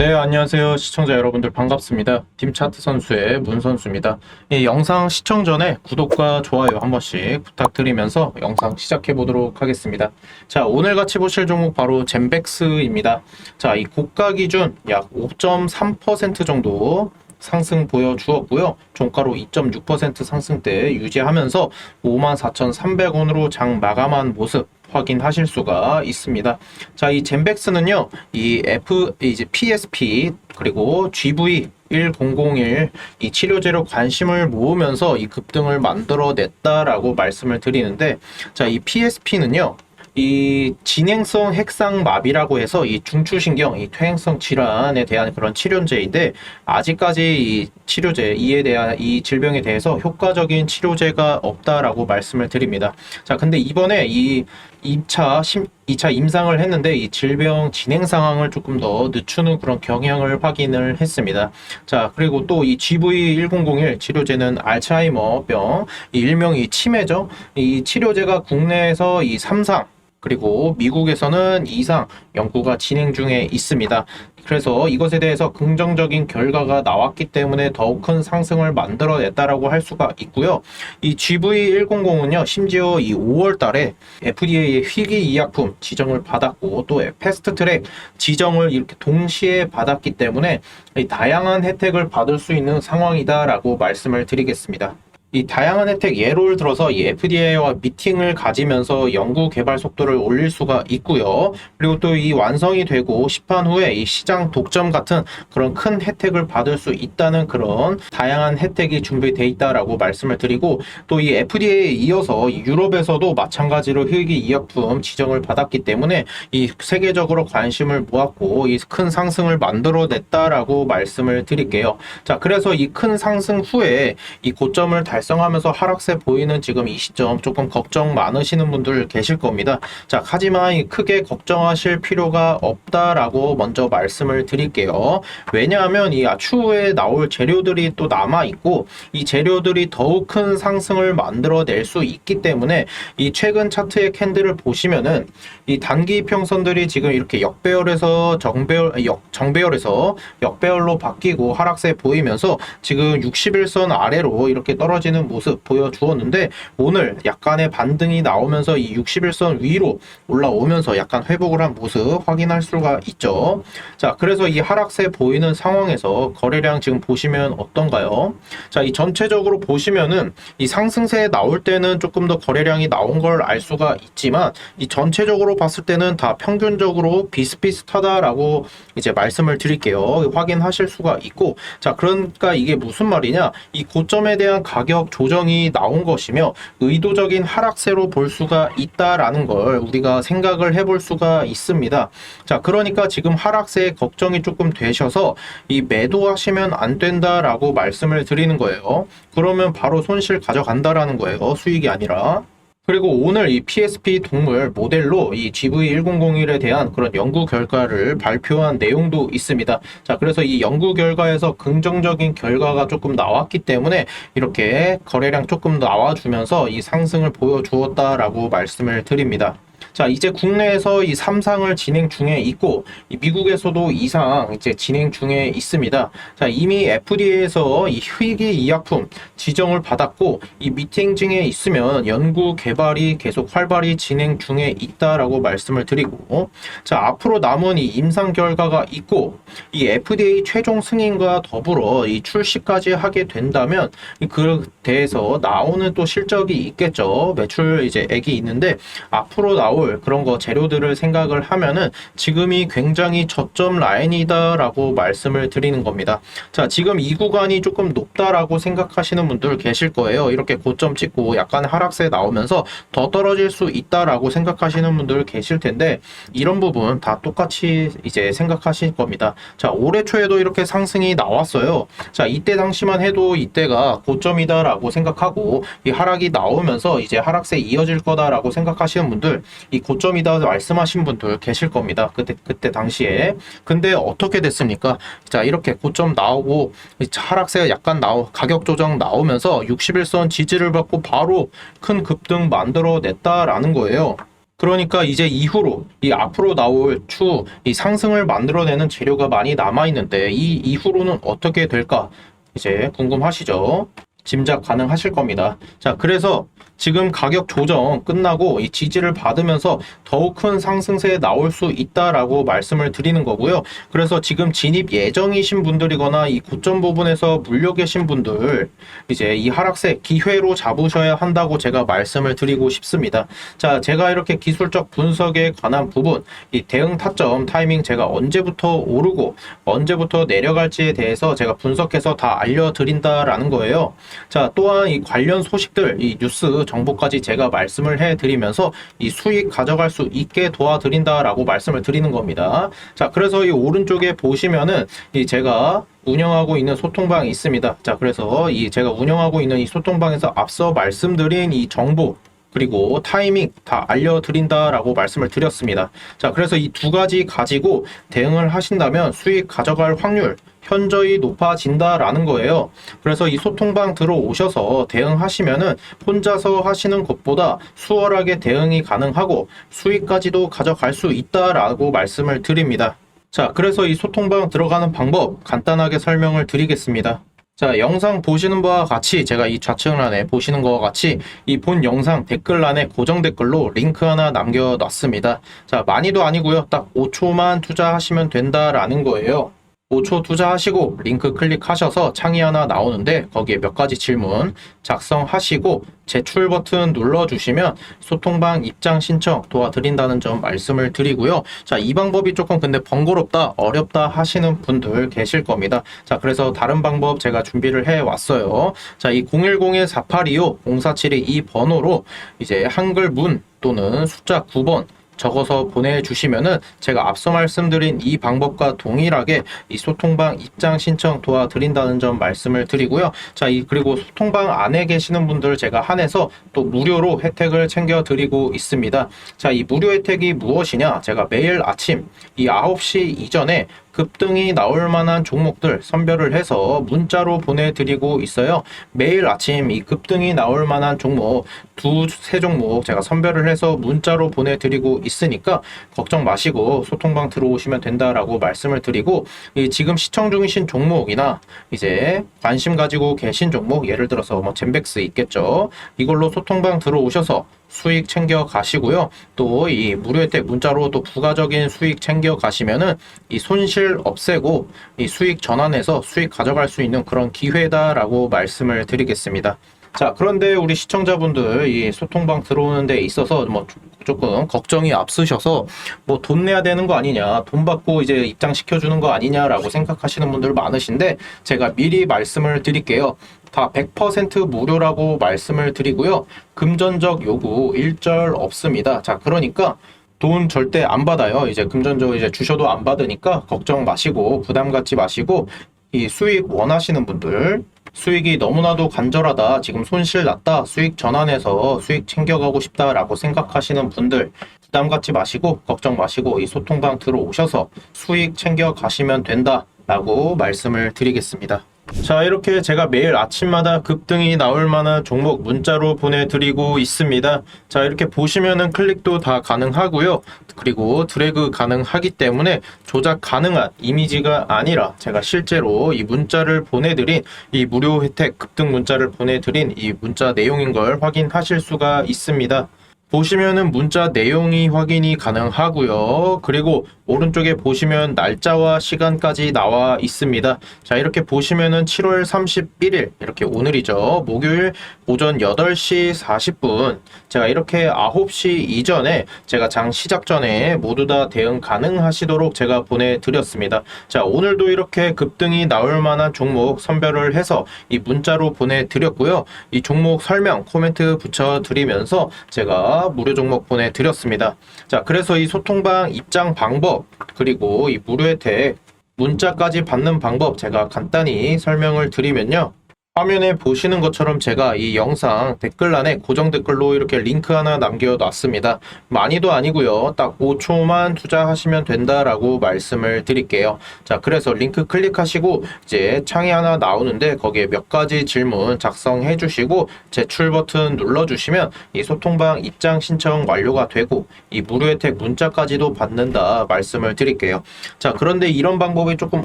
네, 안녕하세요. 시청자 여러분들 반갑습니다. 팀차트 선수의 문 선수입니다. 이 영상 시청 전에 구독과 좋아요 한 번씩 부탁드리면서 영상 시작해 보도록 하겠습니다. 자, 오늘 같이 보실 종목 바로 젠백스입니다. 자, 이 고가 기준 약 5.3% 정도 상승 보여주었고요. 종가로 2.6% 상승대 유지하면서 54,300원으로 장 마감한 모습 확인하실 수가 있습니다. 자, 이 젠백스는요, 이 F, 이제 PSP, 그리고 GV 1001 이 치료제로 관심을 모으면서 이 급등을 만들어냈다라고 말씀을 드리는데, 자, 이 PSP는요, 이 진행성 핵상마비라고 해서 이 중추신경, 이 퇴행성 질환에 대한 그런 치료제인데 아직까지 이 치료제 이에 대한 이 질병에 대해서 효과적인 치료제가 없다라고 말씀을 드립니다. 자, 근데 이번에 이 2차 심, 2차 임상을 했는데 이 질병 진행 상황을 조금 더 늦추는 그런 경향을 확인을 했습니다. 자, 그리고 또 이 GV1001 치료제는 알츠하이머병, 이 일명 이 치매죠. 이 치료제가 국내에서 이 3상 그리고 미국에서는 이상 연구가 진행 중에 있습니다. 그래서 이것에 대해서 긍정적인 결과가 나왔기 때문에 더욱 큰 상승을 만들어냈다라고 할 수가 있고요. 이 GV100은요, 심지어 이 5월 달에 FDA의 희귀 의약품 지정을 받았고 또 패스트 트랙 지정을 이렇게 동시에 받았기 때문에 이 다양한 혜택을 받을 수 있는 상황이다라고 말씀을 드리겠습니다. 이 다양한 혜택 예를 들어서 이 FDA와 미팅을 가지면서 연구 개발 속도를 올릴 수가 있고요. 그리고 또 이 완성이 되고 시판 후에 이 시장 독점 같은 그런 큰 혜택을 받을 수 있다는 그런 다양한 혜택이 준비되어 있다라고 말씀을 드리고 또 이 FDA에 이어서 유럽에서도 마찬가지로 희귀 의약품 지정을 받았기 때문에 이 세계적으로 관심을 모았고 이 큰 상승을 만들어냈다라고 말씀을 드릴게요. 자, 그래서 이 큰 상승 후에 이 고점을 달 달성하면서 하락세 보이는 지금 이 시점 조금 걱정 많으시는 분들 계실 겁니다. 자, 하지만 크게 걱정하실 필요가 없다라고 먼저 말씀을 드릴게요. 왜냐하면 이 추후에 나올 재료들이 또 남아 있고 이 재료들이 더욱 큰 상승을 만들어낼 수 있기 때문에 이 최근 차트의 캔들을 보시면은 이 단기 평선들이 지금 이렇게 역배열에서 정배열 역, 정배열에서 역배열로 바뀌고 하락세 보이면서 지금 61선 아래로 이렇게 떨어지 떨어지는 모습 보여주었는데 오늘 약간의 반등이 나오면서 이 61선 위로 올라오면서 약간 회복을 한 모습 확인할 수가 있죠. 자, 그래서 이 하락세 보이는 상황에서 거래량 지금 보시면 어떤가요? 자, 이 전체적으로 보시면은 이 상승세에 나올 때는 조금 더 거래량이 나온 걸 알 수가 있지만 이 전체적으로 봤을 때는 다 평균적으로 비슷비슷하다라고 이제 말씀을 드릴게요. 확인하실 수가 있고 자, 그러니까 이게 무슨 말이냐? 이 고점에 대한 가격 가격 조정이 나온 것이며 의도적인 하락세로 볼 수가 있다라는 걸 우리가 생각을 해볼 수가 있습니다. 자, 그러니까 지금 하락세에 걱정이 조금 되셔서 이 매도하시면 안 된다라고 말씀을 드리는 거예요. 그러면 바로 손실 가져간다라는 거예요. 수익이 아니라. 그리고 오늘 이 PSP 동물 모델로 이 GV1001에 대한 그런 연구 결과를 발표한 내용도 있습니다. 자, 그래서 이 연구 결과에서 긍정적인 결과가 조금 나왔기 때문에 이렇게 거래량 조금 나와주면서 이 상승을 보여주었다라고 말씀을 드립니다. 자, 이제 국내에서 이 3상을 진행 중에 있고 미국에서도 2상 이제 진행 중에 있습니다. 자, 이미 FDA에서 이 희귀 의약품 지정을 받았고 이 미팅 중에 있으면 연구 개발이 계속 활발히 진행 중에 있다라고 말씀을 드리고 자, 앞으로 남은 이 임상 결과가 있고 이 FDA 최종 승인과 더불어 이 출시까지 하게 된다면 그 대해서 나오는 또 실적이 있겠죠. 매출 이제 액이 있는데 앞으로 나올 나올 그런 거 재료들을 생각을 하면은 지금이 굉장히 저점 라인이다라고 말씀을 드리는 겁니다. 자, 지금 이 구간이 조금 높다라고 생각하시는 분들 계실 거예요. 이렇게 고점 찍고 약간 하락세 나오면서 더 떨어질 수 있다라고 생각하시는 분들 계실 텐데 이런 부분 다 똑같이 이제 생각하실 겁니다. 자, 올해 초에도 이렇게 상승이 나왔어요. 자, 이때 당시만 해도 이때가 고점이다라고 생각하고 이 하락이 나오면서 이제 하락세 이어질 거다라고 생각하시는 분들 이 고점이다 말씀하신 분들 계실 겁니다. 그때 그때 당시에. 근데 어떻게 됐습니까? 자, 이렇게 고점 나오고 하락세가 약간 나오 가격 조정 나오면서 61선 지지를 받고 바로 큰 급등 만들어 냈다라는 거예요. 그러니까 이제 이후로 이 앞으로 나올 추 이 상승을 만들어내는 재료가 많이 남아 있는데 이 이후로는 어떻게 될까 이제 궁금하시죠? 짐작 가능하실 겁니다. 자, 그래서 지금 가격 조정 끝나고 이 지지를 받으면서 더욱 큰 상승세에 나올 수 있다라고 말씀을 드리는 거고요. 그래서 지금 진입 예정이신 분들이거나 이 고점 부분에서 물려 계신 분들 이제 이 하락세 기회로 잡으셔야 한다고 제가 말씀을 드리고 싶습니다. 자, 제가 이렇게 기술적 분석에 관한 부분, 이 대응 타점 타이밍 제가 언제부터 오르고 언제부터 내려갈지에 대해서 제가 분석해서 다 알려드린다라는 거예요. 자, 또한 이 관련 소식들, 이 뉴스 정보까지 제가 말씀을 해드리면서 이 수익 가져갈 수 있게 도와드린다라고 말씀을 드리는 겁니다. 자, 그래서 이 오른쪽에 보시면은 이 제가 운영하고 있는 소통방이 있습니다. 자, 그래서 이 제가 운영하고 있는 이 소통방에서 앞서 말씀드린 이 정보 그리고 타이밍 다 알려드린다라고 말씀을 드렸습니다. 자, 그래서 이 두 가지 가지고 대응을 하신다면 수익 가져갈 확률 현저히 높아진다라는 거예요. 그래서 이 소통방 들어오셔서 대응하시면은 혼자서 하시는 것보다 수월하게 대응이 가능하고 수익까지도 가져갈 수 있다라고 말씀을 드립니다. 자, 그래서 이 소통방 들어가는 방법 간단하게 설명을 드리겠습니다. 자, 영상 보시는 바와 같이 제가 이 좌측란에 보시는 것과 같이 이 본 영상 댓글란에 고정 댓글로 링크 하나 남겨놨습니다. 자, 많이도 아니고요. 딱 5초만 투자하시면 된다라는 거예요. 5초 투자하시고 링크 클릭하셔서 창이 하나 나오는데 거기에 몇 가지 질문 작성하시고 제출 버튼 눌러주시면 소통방 입장 신청 도와드린다는 점 말씀을 드리고요. 자, 이 방법이 조금 근데 번거롭다, 어렵다 하시는 분들 계실 겁니다. 자, 그래서 다른 방법 제가 준비를 해 왔어요. 자, 이 010-4825-0472 이 번호로 이제 한글 문 또는 숫자 9번 적어서 보내주시면은 제가 앞서 말씀드린 이 방법과 동일하게 이 소통방 입장 신청 도와드린다는 점 말씀을 드리고요. 자, 이 그리고 소통방 안에 계시는 분들 제가 한해서 또 무료로 혜택을 챙겨 드리고 있습니다. 자, 이 무료 혜택이 무엇이냐? 제가 매일 아침 이 9시 이전에 급등이 나올 만한 종목들 선별을 해서 문자로 보내드리고 있어요. 매일 아침 이 급등이 나올 만한 종목 두 세 종목 제가 선별을 해서 문자로 보내드리고 있으니까 걱정 마시고 소통방 들어오시면 된다라고 말씀을 드리고 이 지금 시청 중이신 종목이나 이제 관심 가지고 계신 종목 예를 들어서 뭐 젠백스 있겠죠. 이걸로 소통방 들어오셔서 수익 챙겨 가시고요. 또 이 무료 혜택 문자로 또 부가적인 수익 챙겨 가시면은 이 손실 없애고 이 수익 전환해서 수익 가져갈 수 있는 그런 기회다라고 말씀을 드리겠습니다. 자, 그런데 우리 시청자분들 이 소통방 들어오는 데 있어서 뭐 조금 걱정이 앞서셔서 뭐 돈 내야 되는 거 아니냐, 돈 받고 이제 입장시켜 주는 거 아니냐라고 생각하시는 분들 많으신데 제가 미리 말씀을 드릴게요. 다 100% 무료라고 말씀을 드리고요. 금전적 요구 일절 없습니다. 자, 그러니까 돈 절대 안 받아요. 이제 금전적 이제 주셔도 안 받으니까 걱정 마시고 부담 갖지 마시고 이 수익 원하시는 분들 수익이 너무나도 간절하다. 지금 손실 났다. 수익 전환해서 수익 챙겨가고 싶다라고 생각하시는 분들 부담 갖지 마시고 걱정 마시고 이 소통방 들어오셔서 수익 챙겨 가시면 된다라고 말씀을 드리겠습니다. 자, 이렇게 제가 매일 아침마다 급등이 나올 만한 종목 문자로 보내드리고 있습니다. 자, 이렇게 보시면은 클릭도 다 가능하고요. 그리고 드래그 가능하기 때문에 조작 가능한 이미지가 아니라 제가 실제로 이 문자를 보내드린 이 무료 혜택 급등 문자를 보내드린 이 문자 내용인 걸 확인하실 수가 있습니다. 보시면은 문자 내용이 확인이 가능하고요. 그리고 오른쪽에 보시면 날짜와 시간까지 나와 있습니다. 자, 이렇게 보시면은 7월 31일 이렇게 오늘이죠. 목요일 오전 8시 40분. 제가 이렇게 9시 이전에 제가 장 시작 전에 모두 다 대응 가능하시도록 제가 보내 드렸습니다. 자, 오늘도 이렇게 급등이 나올 만한 종목 선별을 해서 이 문자로 보내 드렸고요. 이 종목 설명 코멘트 붙여 드리면서 제가 무료 종목 보내드렸습니다. 자, 그래서 이 소통방 입장 방법, 그리고 이 무료 혜택, 문자까지 받는 방법 제가 간단히 설명을 드리면요. 화면에 보시는 것처럼 제가 이 영상 댓글란에 고정 댓글로 이렇게 링크 하나 남겨놨습니다. 많이도 아니고요. 딱 5초만 투자하시면 된다라고 말씀을 드릴게요. 자, 그래서 링크 클릭하시고 이제 창이 하나 나오는데 거기에 몇 가지 질문 작성해 주시고 제출 버튼 눌러 주시면 이 소통방 입장 신청 완료가 되고 이 무료 혜택 문자까지도 받는다 말씀을 드릴게요. 자, 그런데 이런 방법이 조금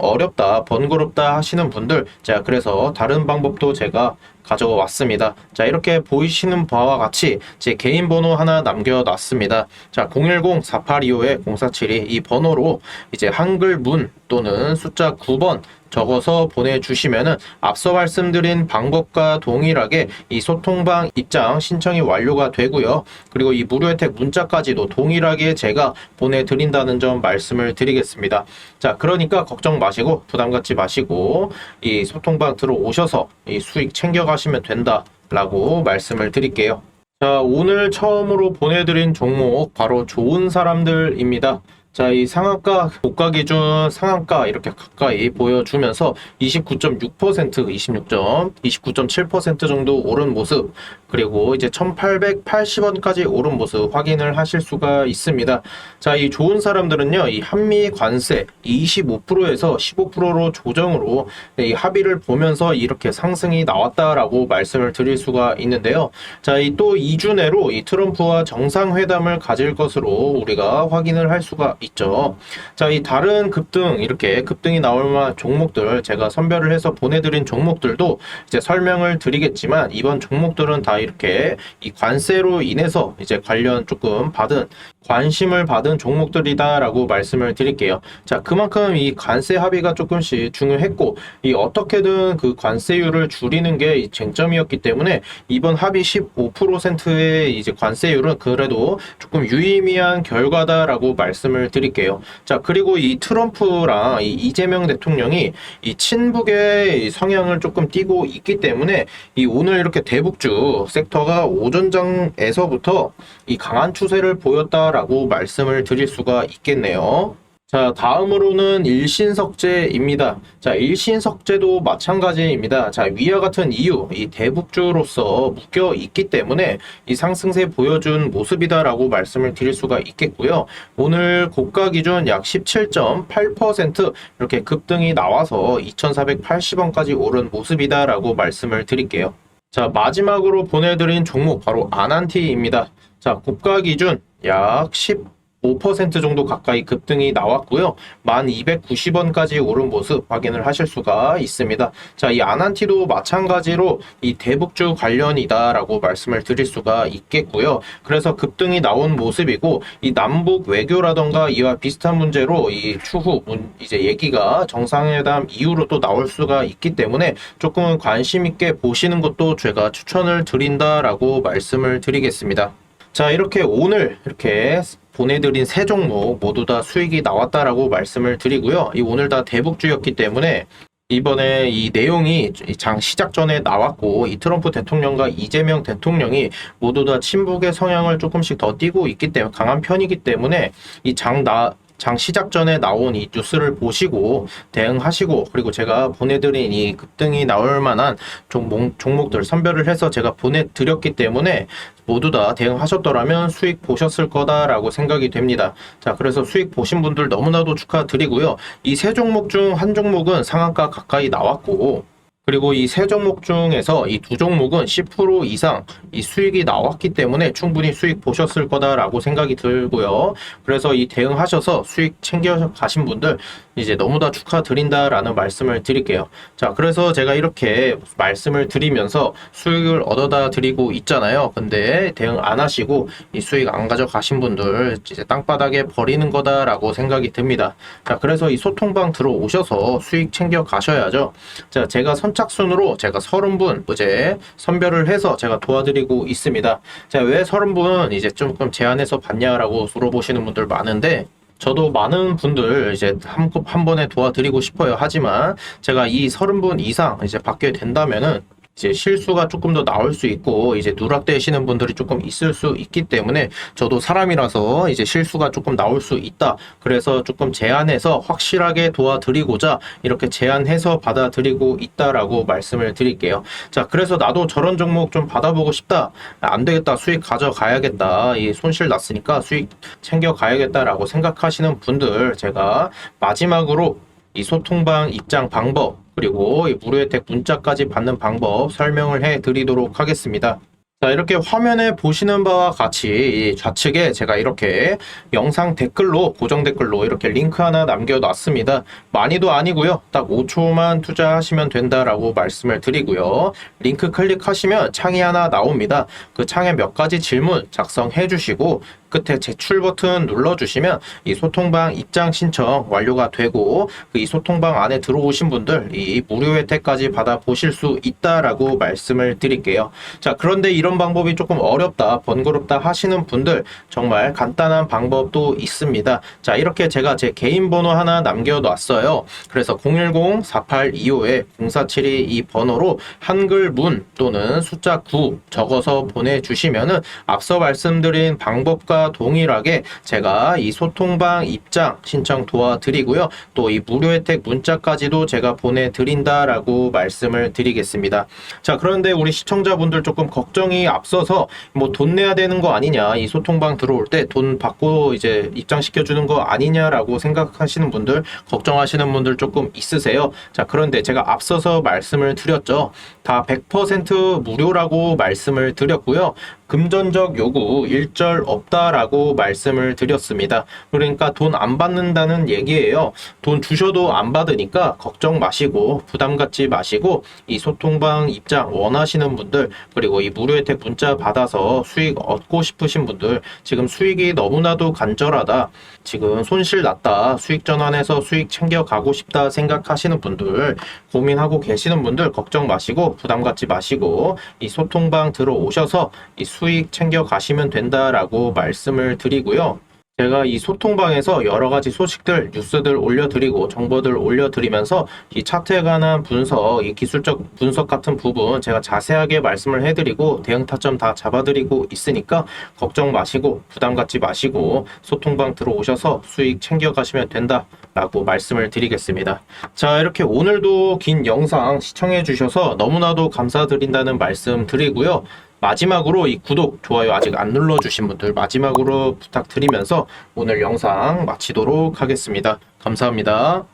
어렵다, 번거롭다 하시는 분들, 자, 그래서 다른 방법 도 제가 가져와 왔습니다. 자, 이렇게 보이시는 바와 같이 제 개인 번호 하나 남겨놨습니다. 자, 010-4825-0472 이 번호로 이제 한글 문 또는 숫자 9번 적어서 보내주시면은 앞서 말씀드린 방법과 동일하게 이 소통방 입장 신청이 완료가 되고요. 그리고 이 무료 혜택 문자까지도 동일하게 제가 보내드린다는 점 말씀을 드리겠습니다. 자, 그러니까 걱정 마시고 부담 갖지 마시고 이 소통방 들어오셔서 이 수익 챙겨가 시면 된다라고 말씀을 드릴게요. 자, 오늘 처음으로 보내드린 종목 바로 좋은 사람들입니다. 자, 이 상한가, 고가 기준 상한가 이렇게 가까이 보여주면서 29.6%, 26점, 29.7% 정도 오른 모습, 그리고 이제 1880원까지 오른 모습 확인을 하실 수가 있습니다. 자, 이 좋은 사람들은요, 이 한미 관세 25%에서 15%로 조정으로 이 합의를 보면서 이렇게 상승이 나왔다라고 말씀을 드릴 수가 있는데요. 자, 이 또 2주 내로 이 트럼프와 정상회담을 가질 것으로 우리가 확인을 할 수가 있죠. 자, 이 다른 급등 이렇게 급등이 나올 만한 종목들 제가 선별을 해서 보내드린 종목들도 이제 설명을 드리겠지만 이번 종목들은 다 이렇게 이 관세로 인해서 이제 관련 조금 받은 관심을 받은 종목들이다라고 말씀을 드릴게요. 자, 그만큼 이 관세 합의가 조금씩 중요했고, 이 어떻게든 그 관세율을 줄이는 게 이 쟁점이었기 때문에 이번 합의 15%의 이제 관세율은 그래도 조금 유의미한 결과다라고 말씀을 드릴게요. 자, 그리고 이 트럼프랑 이 이재명 대통령이 이 친북의 성향을 조금 띠고 있기 때문에 이 오늘 이렇게 대북주 섹터가 오전장에서부터 이 강한 추세를 보였다라고 말씀을 드릴 수가 있겠네요. 자, 다음으로는 일신석제입니다. 자, 일신석제도 마찬가지입니다. 자, 위와 같은 이유, 이 대북주로서 묶여 있기 때문에 이 상승세 보여준 모습이다라고 말씀을 드릴 수가 있겠고요. 오늘 고가 기준 약 17.8% 이렇게 급등이 나와서 2,480원까지 오른 모습이다라고 말씀을 드릴게요. 자, 마지막으로 보내드린 종목 바로 아난티입니다. 자, 고가 기준 약 15% 정도 가까이 급등이 나왔고요. 1290원까지 오른 모습 확인을 하실 수가 있습니다. 자, 이 아난티도 마찬가지로 이 대북주 관련이다라고 말씀을 드릴 수가 있겠고요. 그래서 급등이 나온 모습이고 이 남북 외교라던가 이와 비슷한 문제로 이 추후 문- 이제 얘기가 정상회담 이후로 또 나올 수가 있기 때문에 조금은 관심 있게 보시는 것도 제가 추천을 드린다라고 말씀을 드리겠습니다. 자, 이렇게 오늘 이렇게 보내드린 세 종목 모두 다 수익이 나왔다라고 말씀을 드리고요. 이 오늘 다 대북주였기 때문에 이번에 이 내용이 이장 시작 전에 나왔고 이 트럼프 대통령과 이재명 대통령이 모두 다 친북의 성향을 조금씩 더 띄고 있기 때문에 강한 편이기 때문에 이장나 장 시작 전에 나온 이 뉴스를 보시고 대응하시고 그리고 제가 보내드린 이 급등이 나올 만한 종목, 종목들 선별을 해서 제가 보내드렸기 때문에 모두 다 대응하셨더라면 수익 보셨을 거다라고 생각이 됩니다. 자, 그래서 수익 보신 분들 너무나도 축하드리고요. 이 세 종목 중 한 종목은 상한가 가까이 나왔고 그리고 이 세 종목 중에서 이 두 종목은 10% 이상 이 수익이 나왔기 때문에 충분히 수익 보셨을 거다라고 생각이 들고요. 그래서 이 대응하셔서 수익 챙겨 가신 분들 이제 너무 다 축하드린다라는 말씀을 드릴게요. 자, 그래서 제가 이렇게 말씀을 드리면서 수익을 얻어다 드리고 있잖아요. 근데 대응 안 하시고 이 수익 안 가져가신 분들 이제 땅바닥에 버리는 거다라고 생각이 듭니다. 자, 그래서 이 소통방 들어오셔서 수익 챙겨 가셔야죠. 자, 제가 선 착순으로 제가 30분 이제 선별을 해서 제가 도와드리고 있습니다. 자, 왜 30분 이제 조금 제한해서 받냐라고 물어보시는 분들 많은데 저도 많은 분들 이제 한, 한 번에 도와드리고 싶어요. 하지만 제가 이 30분 이상 이제 받게 된다면은 이제 실수가 조금 더 나올 수 있고 이제 누락되시는 분들이 조금 있을 수 있기 때문에 저도 사람이라서 이제 실수가 조금 나올 수 있다. 그래서 조금 제안해서 확실하게 도와드리고자 이렇게 제안해서 받아들이고 있다라고 말씀을 드릴게요. 자, 그래서 나도 저런 종목 좀 받아보고 싶다. 안 되겠다. 수익 가져가야겠다. 이 손실 났으니까 수익 챙겨 가야겠다라고 생각하시는 분들 제가 마지막으로 이 소통방 입장 방법 그리고 이 무료 혜택 문자까지 받는 방법 설명을 해 드리도록 하겠습니다. 자, 이렇게 화면에 보시는 바와 같이 이 좌측에 제가 이렇게 영상 댓글로 고정 댓글로 이렇게 링크 하나 남겨놨습니다. 많이도 아니고요. 딱 5초만 투자하시면 된다라고 말씀을 드리고요. 링크 클릭하시면 창이 하나 나옵니다. 그 창에 몇 가지 질문 작성해 주시고 끝에 제출 버튼 눌러주시면 이 소통방 입장 신청 완료가 되고 그 이 소통방 안에 들어오신 분들 이 무료 혜택까지 받아 보실 수 있다라고 말씀을 드릴게요. 자 그런데 이런 방법이 조금 어렵다 번거롭다 하시는 분들 정말 간단한 방법도 있습니다. 자 이렇게 제가 제 개인 번호 하나 남겨놨어요. 그래서 010-4825-0472 이 번호로 한글 문 또는 숫자 9 적어서 보내주시면은 앞서 말씀드린 방법과 동일하게 제가 이 소통방 입장 신청 도와드리고요. 또 이 무료 혜택 문자까지도 제가 보내드린다라고 말씀을 드리겠습니다. 자, 그런데 우리 시청자분들 조금 걱정이 앞서서 뭐 돈 내야 되는 거 아니냐, 이 소통방 들어올 때 돈 받고 이제 입장시켜주는 거 아니냐라고 생각하시는 분들, 걱정하시는 분들 조금 있으세요. 자, 그런데 제가 앞서서 말씀을 드렸죠. 다 100% 무료라고 말씀을 드렸고요. 금전적 요구 일절 없다라고 말씀을 드렸습니다. 그러니까 돈 안 받는다는 얘기예요. 돈 주셔도 안 받으니까 걱정 마시고 부담 갖지 마시고 이 소통방 입장 원하시는 분들 그리고 이 무료 혜택 문자 받아서 수익 얻고 싶으신 분들 지금 수익이 너무나도 간절하다. 지금 손실 났다. 수익 전환해서 수익 챙겨 가고 싶다 생각하시는 분들 고민하고 계시는 분들 걱정 마시고 부담 갖지 마시고 이 소통방 들어오셔서 이 수익 챙겨 가시면 된다라고 말씀을 드리고요. 제가 이 소통방에서 여러 가지 소식들, 뉴스들 올려드리고 정보들 올려드리면서 이 차트에 관한 분석, 이 기술적 분석 같은 부분 제가 자세하게 말씀을 해드리고 대응 타점 다 잡아드리고 있으니까 걱정 마시고 부담 갖지 마시고 소통방 들어오셔서 수익 챙겨가시면 된다라고 말씀을 드리겠습니다. 자, 이렇게 오늘도 긴 영상 시청해 주셔서 너무나도 감사드린다는 말씀 드리고요. 마지막으로 이 구독, 좋아요 아직 안 눌러주신 분들 마지막으로 부탁드리면서 오늘 영상 마치도록 하겠습니다. 감사합니다.